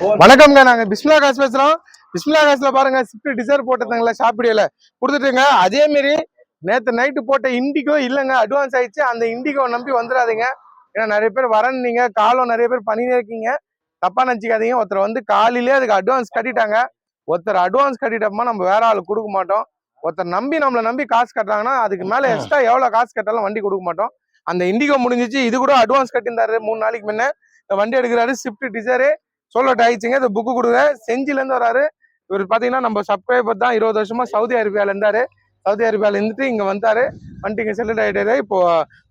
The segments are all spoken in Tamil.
வணக்கம்ங்க நாங்க பிஸ்மிலா காசு பேசுறோம். பிஸ்மிலா காசுல பாருங்க ஸ்விஃப்ட் டிசைர் போட்டிருந்தாங்களா ஷாப்பிடியில கொடுத்துட்டுங்க அதே மாதிரி நேத்து நைட்டு போட்ட இண்டிகோ இல்லைங்க அட்வான்ஸ் ஆயிடுச்சு. அந்த இண்டிகோ நம்பி வந்துடாதீங்க. ஏன்னா நிறைய பேர் வரன்னீங்க காலம் நிறைய பேர் பண்ணினே இருக்கீங்க. தப்பா நினச்சிக்காதீங்க. ஒருத்தர் வந்து காலையிலே அதுக்கு அட்வான்ஸ் கட்டிட்டாங்க. ஒருத்தர் அட்வான்ஸ் கட்டிட்டப்பமா நம்ம வேற ஆள் கொடுக்க மாட்டோம். ஒருத்தர் நம்பி நம்மளை நம்பி காசு கட்டுறாங்கன்னா அதுக்கு மேல எக்ஸ்ட்ரா எவ்வளவு காசு கட்டாலும் வண்டி கொடுக்க மாட்டோம். அந்த இண்டிகோ முடிஞ்சிச்சு. இது கூட அட்வான்ஸ் கட்டியிருந்தாரு மூணு நாளைக்கு முன்ன. வண்டி எடுக்கிறாரு ஸ்விஃப்ட் டிசைரு சொல்லட் ஆயிடுச்சுங்க. இந்த புக்கு கொடுங்க. செஞ்சில இருந்து வராரு. இவர் பாத்தீங்கன்னா நம்ம சப்ஸ்கிரைபர் தான். இருபது வருஷமா சவுதி அரேபியால இருந்தாரு. சவுதி அரேபியால இருந்துட்டு இங்க வந்தாரு. வண்டி இங்க செட்டில் ஆயிட்டாரு. இப்போ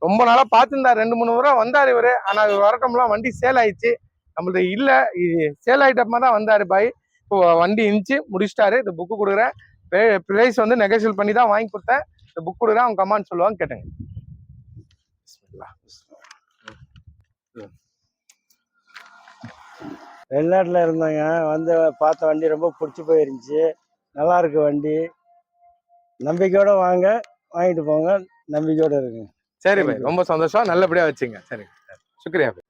ரொம்ப நாளா பார்த்துருந்தாரு. ரெண்டு மூணு முறை வந்தாரு இவரு. ஆனா இவர் வரட்டம்லாம் வண்டி சேல் ஆயிடுச்சு. நம்மளது இல்ல. சேல் ஆயிட்டப்பமா தான் வந்தாரு. பாய் இப்போ வண்டி இருந்துச்சு. முடிச்சிட்டாரு. இந்த புக்கு கொடுக்குறேன். ப்ரைஸ் வந்து நெகோசியல் பண்ணி தான் வாங்கி கொடுத்தேன். இந்த புக் கொடுக்குறேன். அவங்க கமான்னு சொல்லுவாங்க கேட்டேங்க. வெளிநாட்டில் இருந்தேங்க வந்து பார்த்த வண்டி ரொம்ப பிடிச்சி போயிருந்துச்சு. நல்லாருக்கு வண்டி. நம்பிக்கையோடு வாங்க வாங்கிட்டு போங்க. நம்பிக்கையோட இருக்குங்க சரி பாய் ரொம்ப சந்தோஷம். நல்லபடியாக வச்சுங்க. சரி. சுக்ரியா பாய்.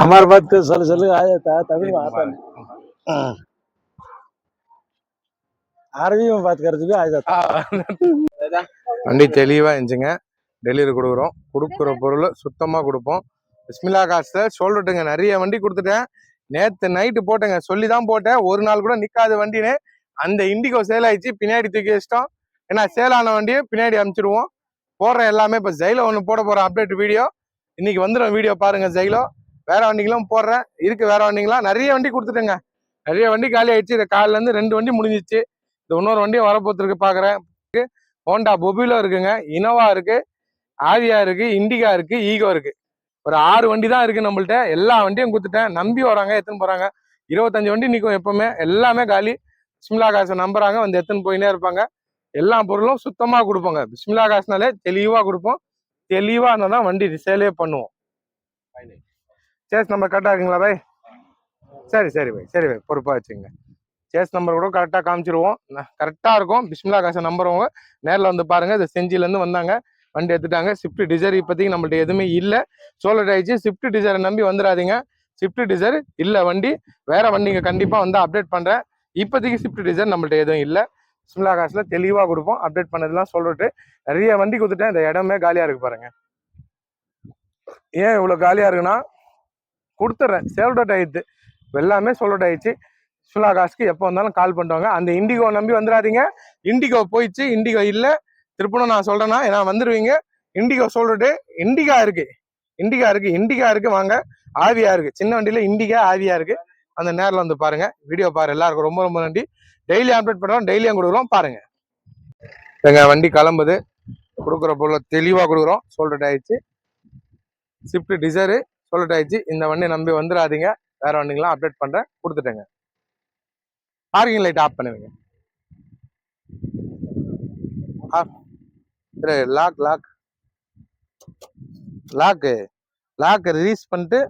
அமர் பத்து சொல்லு. சொல்லு தமிழ் அரபியும் பார்த்துக்கிறதுக்கு ஆயுதம். வண்டி தெளிவாக இருந்துச்சுங்க. டெலிவரி கொடுக்குறோம். கொடுக்குற பொருளை சுத்தமாக கொடுப்போம். பிஸ்மில்லா காசு சொல்லட்டுங்க நிறைய வண்டி கொடுத்துட்டேன். நேற்று நைட்டு போட்டேங்க. சொல்லி தான் போட்டேன். ஒரு நாள் கூட நிற்காத வண்டின்னு. அந்த இண்டிகோ சேல் ஆயிடுச்சு. பின்னாடி தூக்கி வச்சிட்டோம். ஏன்னா சேல் ஆன வண்டியை பின்னாடி அனுப்பிச்சிடுவோம் போடுற எல்லாமே இப்போ ஜெயிலோ ஒன்று போட போகிற அப்டேட் வீடியோ இன்னைக்கு வந்துடும் வீடியோ பாருங்க ஜெயிலோ வேற வண்டிகளும் போடுறேன். இருக்கு வேற வண்டிங்களாம் நிறைய வண்டி கொடுத்துட்டேங்க. நிறைய வண்டி காலி ஆயிடுச்சு. இந்த காலிலேருந்து ரெண்டு வண்டி முடிஞ்சிச்சு. இந்த இன்னொரு வண்டியும் வரப்போத்துருக்கு பார்க்குறேன் ஹோண்டா பொபிலோ இருக்குங்க. இனோவா இருக்கு. ஆவியா இருக்கு. இண்டிகா இருக்கு. ஈகோ இருக்கு. ஒரு ஆறு வண்டி தான் இருக்கு நம்மள்ட்ட. எல்லா வண்டியும் கொடுத்துட்டேன். நம்பி வராங்க எத்தனை போறாங்க. இருபத்தஞ்சு வண்டி நிற்கும் எப்பவுமே. எல்லாமே காலி. பிஸ்மிலா காசை நம்புறாங்க வந்து எத்தனை போயினே இருப்பாங்க. எல்லா பொருளும் சுத்தமா கொடுப்போங்க. பிஸ்மிலா காசுனாலே தெளிவா கொடுப்போம். தெளிவா இருந்தால் தான் வண்டி சேலே பண்ணுவோம். சேஸ் நம்பர் கரெக்டாக இருக்குங்களா பாய்? சரி சரி பாய். சரி பாய். பொறுப்பா வச்சுங்க சேஸ் நம்பர் கூட கரெக்டாக காமிச்சிருவோம். கரெக்டாக இருக்கும். பிஸ்மிலா காசை நம்புறவங்க நேரில் வந்து பாருங்க. இது செஞ்சிலேருந்து வந்தாங்க. வண்டி எடுத்துட்டாங்க. ஸ்விஃப்ட் டிசைர் இப்போதைக்கு நம்மள்ட்ட எதுவுமே இல்லை. சோலர் ஆயிடுச்சு ஸ்விஃப்ட் டிசைரை நம்பி வந்துடாதீங்க ஸ்விஃப்ட் டிசைர் இல்லை வண்டி. வேற வண்டிங்க கண்டிப்பாக வந்து அப்டேட் பண்ணுறேன் இப்போதைக்கு ஸ்விஃப்ட் டிசைர் நம்மள்ட்ட எதுவும் இல்லை. சிம்லா காசில் தெளிவாக கொடுப்போம். அப்டேட் பண்ணதெல்லாம் சொல்லிட்டு நிறைய வண்டி கொடுத்துட்டேன். இந்த இடமே காலியாக இருக்கு பாருங்க. ஏன் இவ்வளோ காலியாக இருக்குன்னா கொடுத்துட்றேன் சேல்டவுட் ஆயிடுது எல்லாமே சோல்ட் ஆயிடுச்சு. சுலா காசுக்கு எப்போ வந்தாலும் கால் பண்ணுவாங்க. அந்த இண்டிகோ நம்பி வந்துடாதீங்க இண்டிகோ போயிடுச்சு. இண்டிகோ இல்லை. திருப்பணும் நான் சொல்றேன்னா ஏன்னா வந்துருவீங்க. இண்டிகா சொல்லிட்டு இண்டிகா இருக்கு. இண்டிகா இருக்கு. இண்டிகா இருக்கு வாங்க. ஆவியா இருக்கு. சின்ன வண்டியில இண்டிகா ஆவியா இருக்கு. அந்த நேரில் வந்து பாருங்க. வீடியோ பாரு. எல்லாருக்கும் ரொம்ப ரொம்ப நன்றி. டெய்லி அப்டேட் பண்ணுறோம் டெய்லியும் கொடுக்குறோம். பாருங்க. எங்க வண்டி கிளம்புது. கொடுக்குற பொருளை தெளிவாக கொடுக்குறோம். சோல்டட் ஆயிடுச்சு. ஸ்விஃப்ட் டிசைரு சோல்டட் ஆயிடுச்சு. இந்த வண்டி நம்பி வந்துடாதீங்க. வேற வண்டிங்களாம் அப்டேட் பண்ணுறேன் கொடுத்துட்டேங்க. பார்க்கிங் லைட் ஆஃப் பண்ணுவீங்க. ஆஃப் லாக் லாக் லாக்கு லாக்கை ரிலீஸ் பண்ணிட்டு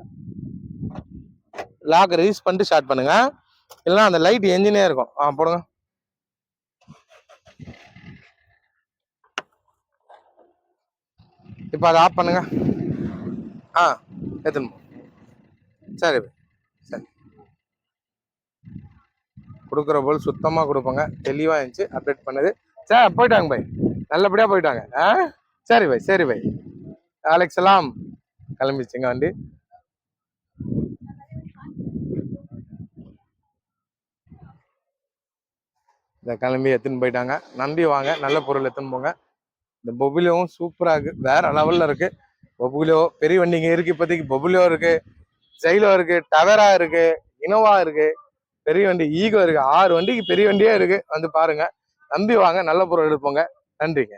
லாக்கை ரிலீஸ் பண்ணிட்டு ஸ்டார்ட் பண்ணுங்க. இல்லைன்னா அந்த லைட் என்ஜினே இருக்கும். ஆ போடுங்க. இப்போ அதை ஆஃப் பண்ணுங்க. ஆ எத்தனை சரி பை. சரி. கொடுக்குற போல் சுத்தமாக கொடுப்போங்க. தெளிவாக இருந்துச்சு அப்டேட் பண்ணது. சரி போயிட்டாங்க பை நல்லபடியாக போயிட்டாங்க. ஆ? சரி பை சரி பை. அலெக்ஸ் சலாம் கிளம்பிச்சுங்க வண்டி இந்த கிளம்பி எடுத்துன்னு போயிட்டாங்க. நம்பி வாங்க நல்ல பொருள் எடுத்துன்னு போங்க. இந்த பொபிலியோவும் சூப்பராக இருக்கு. வேற லெவலில் இருக்கு. பொபுலியோ பெரிய வண்டிங்க இருக்கு இப்போதைக்கு. பொபுலியோ இருக்கு ஜெயிலோ இருக்கு டவரா இருக்கு இனோவா இருக்கு. பெரிய வண்டி ஈகோ இருக்கு. ஆறு வண்டிக்கு பெரிய வண்டியே இருக்கு. வந்து பாருங்க. நம்பி வாங்க நல்ல பொருள் எடுப்போங்க நன்றிங்க.